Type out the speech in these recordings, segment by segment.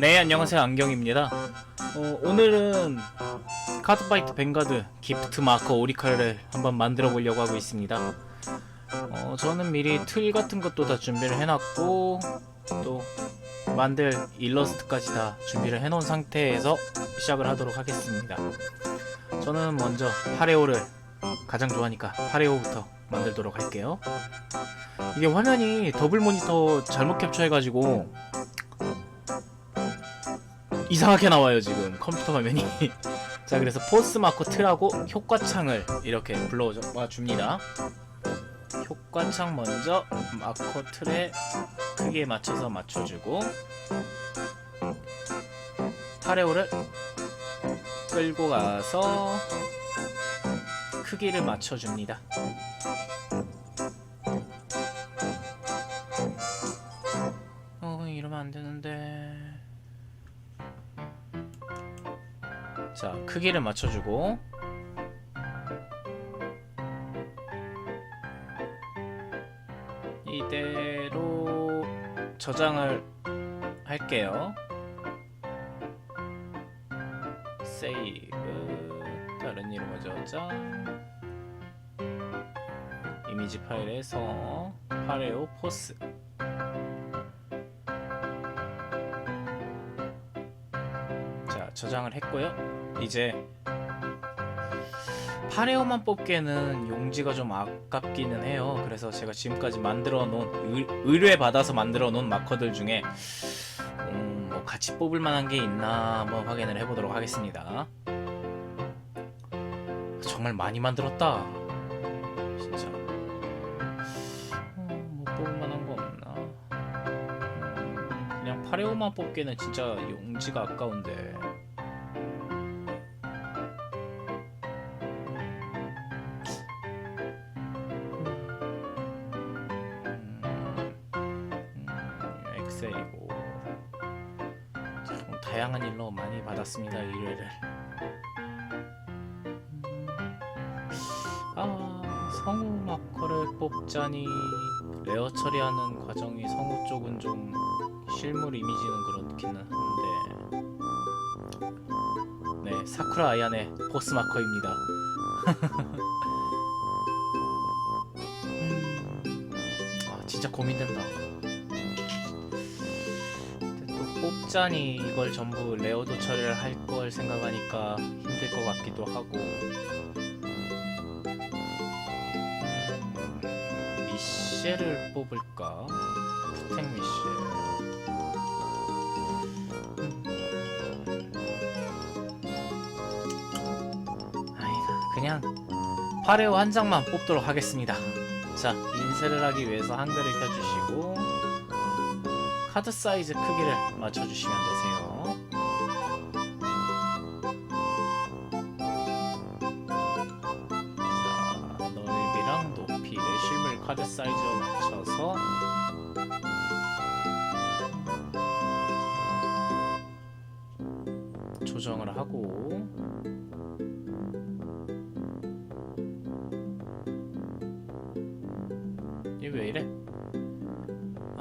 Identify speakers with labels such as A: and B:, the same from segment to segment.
A: 네 안녕하세요. 안경입니다. 어, 오늘은 카드파이트 뱅가드 기프트 마커 오리칼을 한번 만들어 보려고 하고 있습니다. 어, 저는 미리 틀 같은 것도 다 준비를 해놨고 또 만들 일러스트까지 다 준비를 해놓은 상태에서 시작을 하도록 하겠습니다. 저는 먼저 파레오를 가장 좋아하니까 파레오부터 만들도록 할게요. 이게 화면이 더블 모니터 잘못 캡처해가지고 이상하게 나와요 지금 컴퓨터 화면이. 자 그래서 포스 마커 틀하고 효과창을 이렇게 불러와 줍니다. 효과창 먼저 마커 틀에 크기에 맞춰서 맞춰주고 파레오를 끌고 가서 크기를 맞춰줍니다. 어 이러면 안 되는데 자 크기를 맞춰주고. 이대로 저장을 할게요. 세이브. 다른 이름을 저장 이미지 파일에서 파레오 포스. 자 저장을 했고요 이제 파레오만 뽑기에는 용지가 좀 아깝기는 해요. 그래서 제가 지금까지 만들어 놓은 의, 의뢰 받아서 만들어 놓은 마커들 중에 음, 뭐 같이 뽑을 만한 게 있나 한번 확인을 해보도록 하겠습니다. 정말 많이 만들었다. 진짜. 음, 뭐 뽑을 만한 거 없나? 음, 그냥 파레오만 뽑기에는 진짜 용지가 아까운데 받았습니다 의뢰를 음, 아 성우 마커를 뽑자니 레어 처리하는 과정이 성우 쪽은 좀 실물 이미지는 그렇기는 한데. 네 사쿠라 아야네 보스 마커입니다. 음, 아 진짜 고민된다 또 뽑자니 이걸 전부 레어도 처리를 할 걸 생각하니까 힘들 것 같기도 하고. 음, 미셸을 뽑을까? 푸텍 미셸. 아이가 그냥 파레오 한 장만 뽑도록 하겠습니다. 자 인쇄를 하기 위해서 한글을 켜주시고 카드 사이즈 크기를 맞춰주시면 되세요. 자 넓이랑 높이를 실물 카드 사이즈로 맞춰서 조정을 하고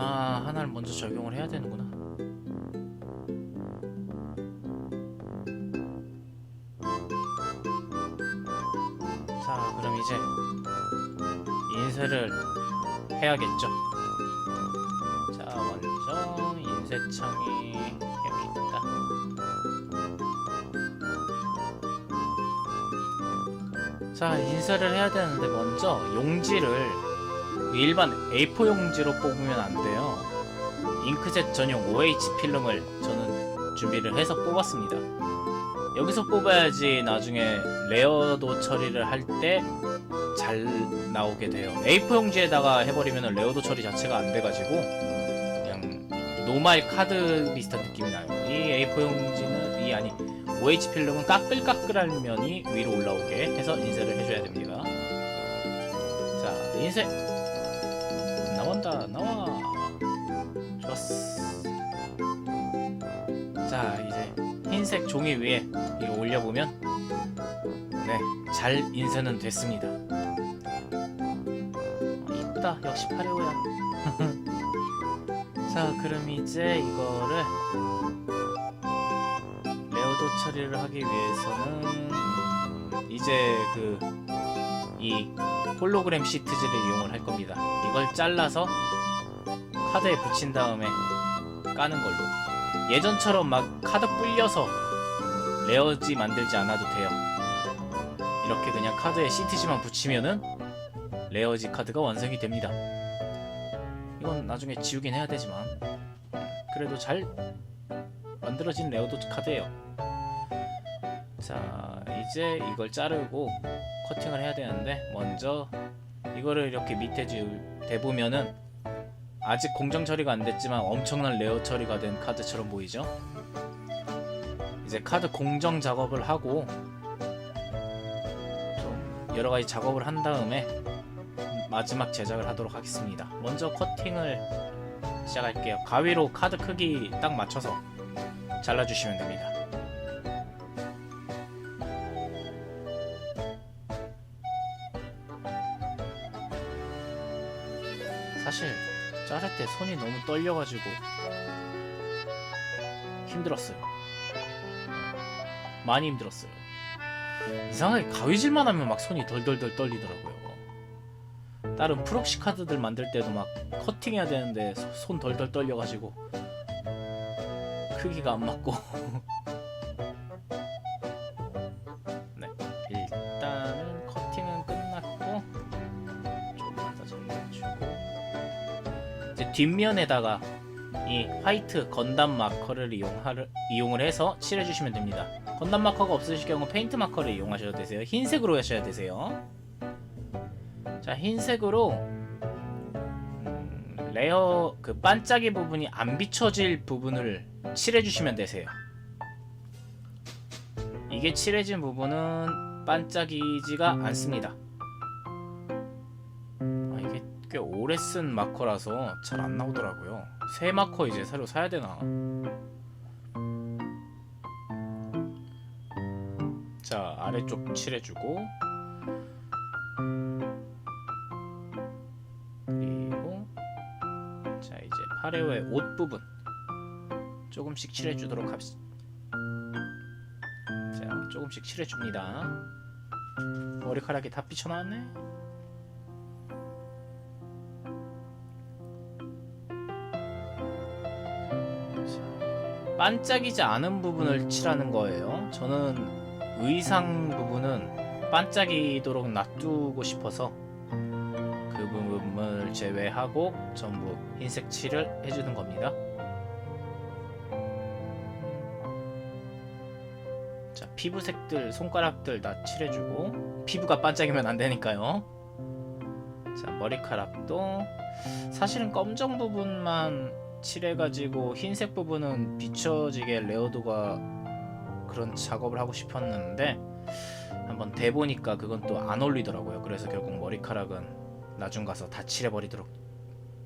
A: 아 하나를 먼저 적용을 해야 되는구나. 자 그럼 이제 인쇄를 해야겠죠? 자 먼저 인쇄창이 여기 있다. 자 인쇄를 해야 되는데 먼저 용지를 일반 A4 용지로 뽑으면 안 돼요. 잉크젯 전용 OH 필름을 저는 준비를 해서 뽑았습니다. 여기서 뽑아야지 나중에 레어도 처리를 할 때 잘 나오게 돼요. A4 용지에다가 해버리면 레어도 처리 자체가 안 돼가지고 그냥 노말 카드 비슷한 느낌이 나요. 이 A4 용지는 이 아니 OH 필름은 까끌까끌한 면이 위로 올라오게 해서 인쇄를 해줘야 됩니다. 자 인쇄 나온다 나와. 좋았어. 자 이제 흰색 종이 위에 이거 올려보면 네잘 인쇄는 됐습니다. 어, 이쁘다. 역시 파레오야. 자 그럼 이제 이거를 처리를 하기 위해서는 이제 그 이 홀로그램 시트지를 이용을 할 겁니다. 이걸 잘라서 카드에 붙인 다음에 까는 걸로. 예전처럼 막 카드 불려서 레어지 만들지 않아도 돼요. 이렇게 그냥 카드에 시트지만 붙이면은 레어지 카드가 완성이 됩니다. 이건 나중에 지우긴 해야 되지만 그래도 잘 만들어진 레어도 카드예요. 자, 이제 이걸 자르고 커팅을 해야 되는데 먼저 이거를 이렇게 밑에 지- 대보면은 아직 공정 처리가 안 됐지만 엄청난 레어 처리가 된 카드처럼 보이죠? 이제 카드 공정 작업을 하고 좀 여러 가지 작업을 한 다음에 마지막 제작을 하도록 하겠습니다. 먼저 커팅을 시작할게요. 가위로 카드 크기 딱 맞춰서 잘라주시면 됩니다. 사실 자를 때 손이 너무 떨려가지고 힘들었어요. 많이 힘들었어요. 이상하게 가위질만 하면 막 손이 덜덜덜 떨리더라고요. 다른 프록시 카드들 만들 때도 막 커팅해야 되는데 소- 손 덜덜 떨려가지고 크기가 안 맞고 뒷면에다가 이 화이트 건담 마커를 이용하를, 이용을 해서 칠해주시면 됩니다 건담 마커가 없으실 경우 페인트 마커를 이용하셔도 되세요 흰색으로 하셔야 되세요 자 흰색으로 음, 레어 그 반짝이 부분이 안 비춰질 부분을 칠해주시면 되세요. 이게 칠해진 부분은 반짝이지가 않습니다. 꽤 오래 쓴 마커라서 잘 안 나오더라고요. 새 마커 이제 새로 사야 되나? 자 아래쪽 칠해주고 그리고 자 이제 파레오의 옷 부분 조금씩 칠해주도록 합시다. 자 조금씩 칠해줍니다. 머리카락이 다 삐쳐나왔네. 반짝이지 않은 부분을 칠하는 거예요. 저는 의상 부분은 반짝이도록 놔두고 싶어서 그 부분을 제외하고 전부 흰색 칠을 해주는 겁니다. 자, 피부색들, 손가락들 다 칠해주고 피부가 반짝이면 안 되니까요. 자, 머리카락도 사실은 검정 부분만 칠해가지고 흰색 부분은 비춰지게 레어도가 그런 작업을 하고 싶었는데 한번 대보니까 그건 또 안 어울리더라고요. 그래서 결국 머리카락은 나중 가서 다 칠해버리도록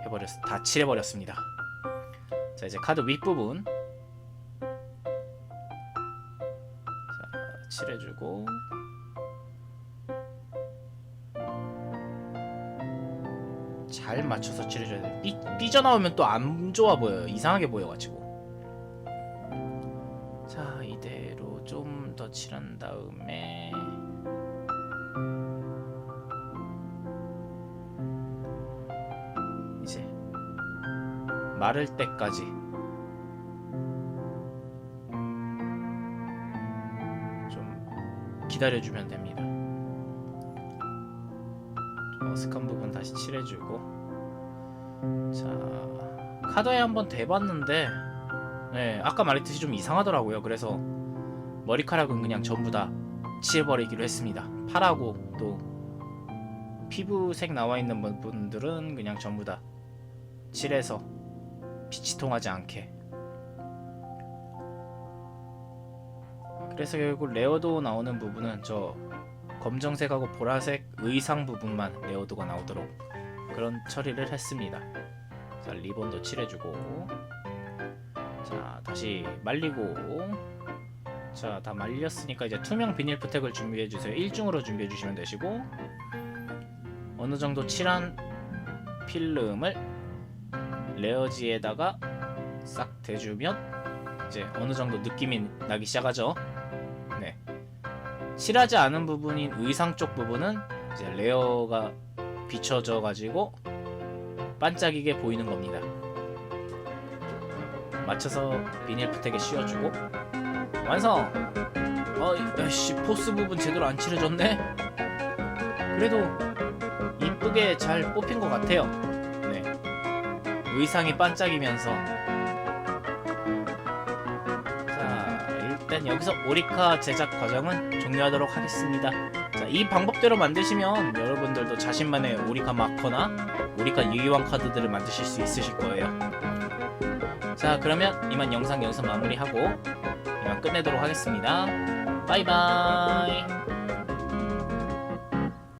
A: 해버렸 다 칠해버렸습니다. 자 이제 카드 윗부분 자 칠해주고 잘 맞춰서 칠해줘야 돼. 삐, 삐져나오면 또 안 좋아 보여요. 이상하게 보여가지고. 자 이대로 좀 더 칠한 다음에 이제 마를 때까지 좀 기다려주면 됩니다. 좀 어색한 부분 다시 칠해주고 자 카드에 한번 대봤는데 네 아까 말했듯이 좀 이상하더라고요. 그래서 머리카락은 그냥 전부 다 칠해버리기로 했습니다. 팔하고 또 피부색 나와 있는 분들은 그냥 전부 다 칠해서 빛이 통하지 않게. 그래서 결국 레어도 나오는 부분은 저 검정색하고 보라색 의상 부분만 레어도가 나오도록 그런 처리를 했습니다. 자 리본도 칠해주고 자 다시 말리고 자 다 말렸으니까 이제 투명 비닐 프텍을 준비해 주세요. 1중으로 준비해 주시면 되시고 어느 정도 칠한 필름을 레어지에다가 싹 대주면 이제 어느 정도 느낌이 나기 시작하죠. 실하지 않은 부분인 의상 쪽 부분은 이제 레어가 비춰져 가지고 반짝이게 보이는 겁니다. 맞춰서 비닐 프텍에 씌워주고 완성. 어이씨 포스 부분 제대로 안 칠해졌네. 그래도 이쁘게 잘 뽑힌 것 같아요. 네. 의상이 반짝이면서 자 일단 여기서 오리카 제작 과정은 종료하도록 하겠습니다. 자, 이 방법대로 만드시면 여러분들도 자신만의 오리카 마커나 오리카 유희왕 카드들을 만드실 수 있으실 거예요. 자 그러면 이만 영상 여기서 마무리하고 이만 끝내도록 하겠습니다. 바이바이